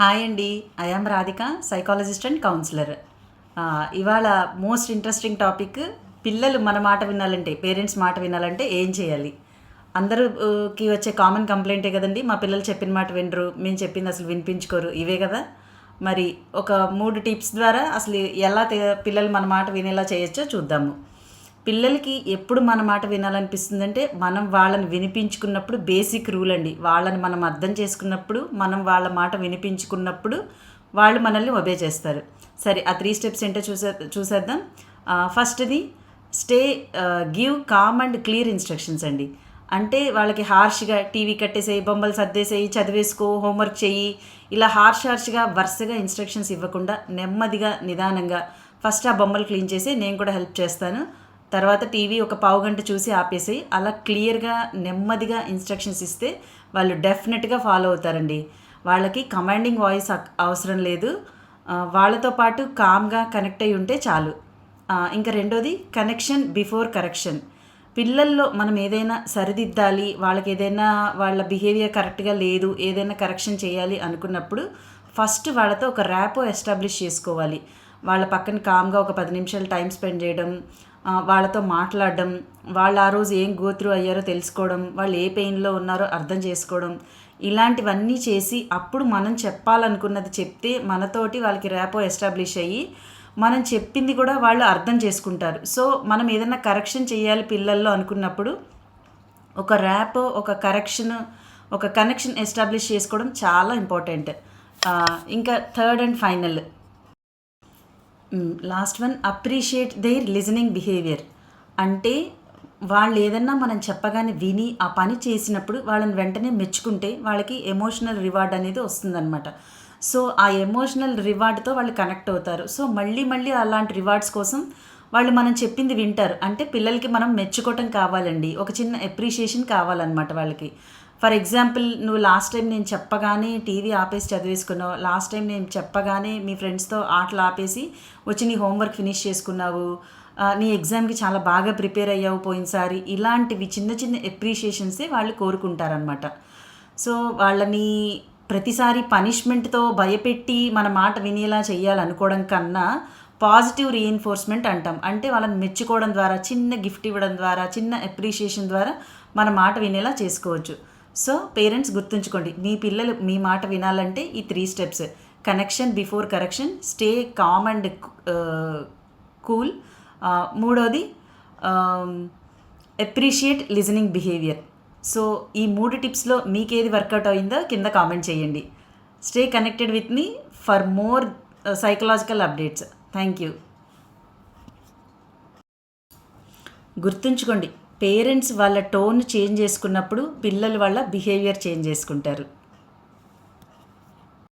Hi అండి. I'm Radhika psychologist and counsellor ఇవాళ most interesting topic పిల్లలు మన మాట వినాలంటే పేరెంట్స్ మాట వినాలంటే ఏం చేయాలి? అందరికి వచ్చే కామన్ కంప్లైంటే కదండి? మా పిల్లలు చెప్పిన మాట వినరు మేము చెప్పింది అసలు వినిపించుకోరు ఇవే కదా? మరి ఒక మూడు టిప్స్ ద్వారా అసలు ఎలా పిల్లలు మన మాట వినేలా చేయొచ్చో చూద్దాము. పిల్లలకి ఎప్పుడు మన మాట వినాలనిపిస్తుందంటే మనం వాళ్ళని వినిపించుకున్నప్పుడు బేసిక్ రూల్ అండి. వాళ్ళని మనం అర్థం చేసుకున్నప్పుడు మనం వాళ్ళ మాట వినిపించుకున్నప్పుడు వాళ్ళు మనల్ని ఒబే చేస్తారు. సరే ఆ త్రీ స్టెప్స్ ఏంటో చూసే చూసేద్దాం. ఫస్ట్ది stay give calm and clear instructions అండి. అంటే వాళ్ళకి హార్ష్గా టీవీ కట్టేసేయి బొమ్మలు సర్దేసేయి చదివేసుకో హోంవర్క్ చెయ్యి. ఇలా హార్ష్ హార్ష్గా వరుసగా ఇన్స్ట్రక్షన్స్ ఇవ్వకుండా నెమ్మదిగా నిదానంగా ఫస్ట్ ఆ బొమ్మలు క్లీన్ చేసి నేను కూడా హెల్ప్ చేస్తాను. తర్వాత టీవీ ఒక పావు గంట చూసి ఆపేసి అలా క్లియర్గా నెమ్మదిగా ఇన్స్ట్రక్షన్స్ ఇస్తే వాళ్ళు డెఫినెట్గా ఫాలో అవుతారండి. వాళ్ళకి కమాండింగ్ వాయిస్ అవసరం లేదు. వాళ్ళతో పాటు కామ్గా కనెక్ట్ అయి ఉంటే చాలు. ఇంకా రెండోది కనెక్షన్ బిఫోర్ కరెక్షన్. పిల్లల్లో మనం ఏదైనా సరిదిద్దాలి వాళ్ళకి ఏదైనా వాళ్ళ బిహేవియర్ కరెక్ట్గా లేదు ఏదైనా కరెక్షన్ చేయాలి అనుకున్నప్పుడు ఫస్ట్ వాళ్ళతో ఒక ర్యాపో ఎస్టాబ్లిష్ చేసుకోవాలి. వాళ్ళ పక్కన కామ్గా ఒక పది నిమిషాలు టైం స్పెండ్ చేయడం వాళ్ళతో మాట్లాడడం వాళ్ళు ఆ రోజు ఏం గోత్రు అయ్యారో తెలుసుకోవడం వాళ్ళు ఏ పెయిన్లో ఉన్నారో అర్థం చేసుకోవడం ఇలాంటివన్నీ చేసి అప్పుడు మనం చెప్పాలనుకున్నది చెప్తే మనతోటి వాళ్ళకి ర్యాపో ఎస్టాబ్లిష్ అయ్యి మనం చెప్పింది కూడా వాళ్ళు అర్థం చేసుకుంటారు. సో మనం ఏదైనా కరెక్షన్ చేయాలి పిల్లల్లో అనుకున్నప్పుడు ఒక ర్యాప్ ఒక కరెక్షన్ ఒక కనెక్షన్ ఎస్టాబ్లిష్ చేసుకోవడం చాలా ఇంపార్టెంట్. ఇంకా third and final. Last one appreciate their listening behaviour. అంటే వాళ్ళు ఏదన్నా మనం చెప్పగానే విని ఆ పని చేసినప్పుడు వాళ్ళని వెంటనే మెచ్చుకుంటే వాళ్ళకి ఎమోషనల్ రివార్డ్ అనేది వస్తుందన్నమాట. సో ఆ ఎమోషనల్ రివార్డ్తో వాళ్ళు కనెక్ట్ అవుతారు. సో మళ్ళీ మళ్ళీ అలాంటి రివార్డ్స్ కోసం వాళ్ళు మనం చెప్పింది వింటారు. అంటే పిల్లలకి మనం మెచ్చుకోవటం కావాలండి. ఒక చిన్న ఎప్రిషియేషన్ కావాలన్నమాట వాళ్ళకి. ఫర్ ఎగ్జాంపుల్ నువ్వు లాస్ట్ టైం నేను చెప్పగానే టీవీ ఆపేసి చదివేసుకున్నావు. లాస్ట్ టైం నేను చెప్పగానే మీ ఫ్రెండ్స్తో ఆటలు ఆపేసి వచ్చి నీ హోంవర్క్ ఫినిష్ చేసుకున్నావు. నీ ఎగ్జామ్కి చాలా బాగా ప్రిపేర్ అయ్యావు పోయినసారి. ఇలాంటివి చిన్న చిన్న ఎప్రిషియేషన్సే వాళ్ళు కోరుకుంటారనమాట సో వాళ్ళని ప్రతిసారి పనిష్మెంట్తో భయపెట్టి మన మాట వినేలా చేయాలనుకోవడం కన్నా పాజిటివ్ రీఎన్ఫోర్స్మెంట్ అంటాం. అంటే వాళ్ళని మెచ్చుకోవడం ద్వారా చిన్న గిఫ్ట్ ఇవ్వడం ద్వారా చిన్న అప్రిషియేషన్ ద్వారా మన మాట వినేలా చేసుకోవచ్చు. సో పేరెంట్స్ గుర్తుంచుకోండి మీ పిల్లలు మీ మాట వినాలంటే ఈ three steps connection before correction stay calm and cool మూడోది అప్రిషియేట్ లిజనింగ్ బిహేవియర్ సో ఈ మూడు టిప్స్లో మీకేది వర్కౌట్ అయిందో కింద కామెంట్ చేయండి. Stay connected with me for more psychological updates thank you గుర్తుంచుకోండి పేరెంట్స్ వాళ్ళ టోన్ చేంజ్ చేసుకున్నప్పుడు పిల్లలు వాళ్ళ బిహేవియర్ చేంజ్ చేసుకుంటారు.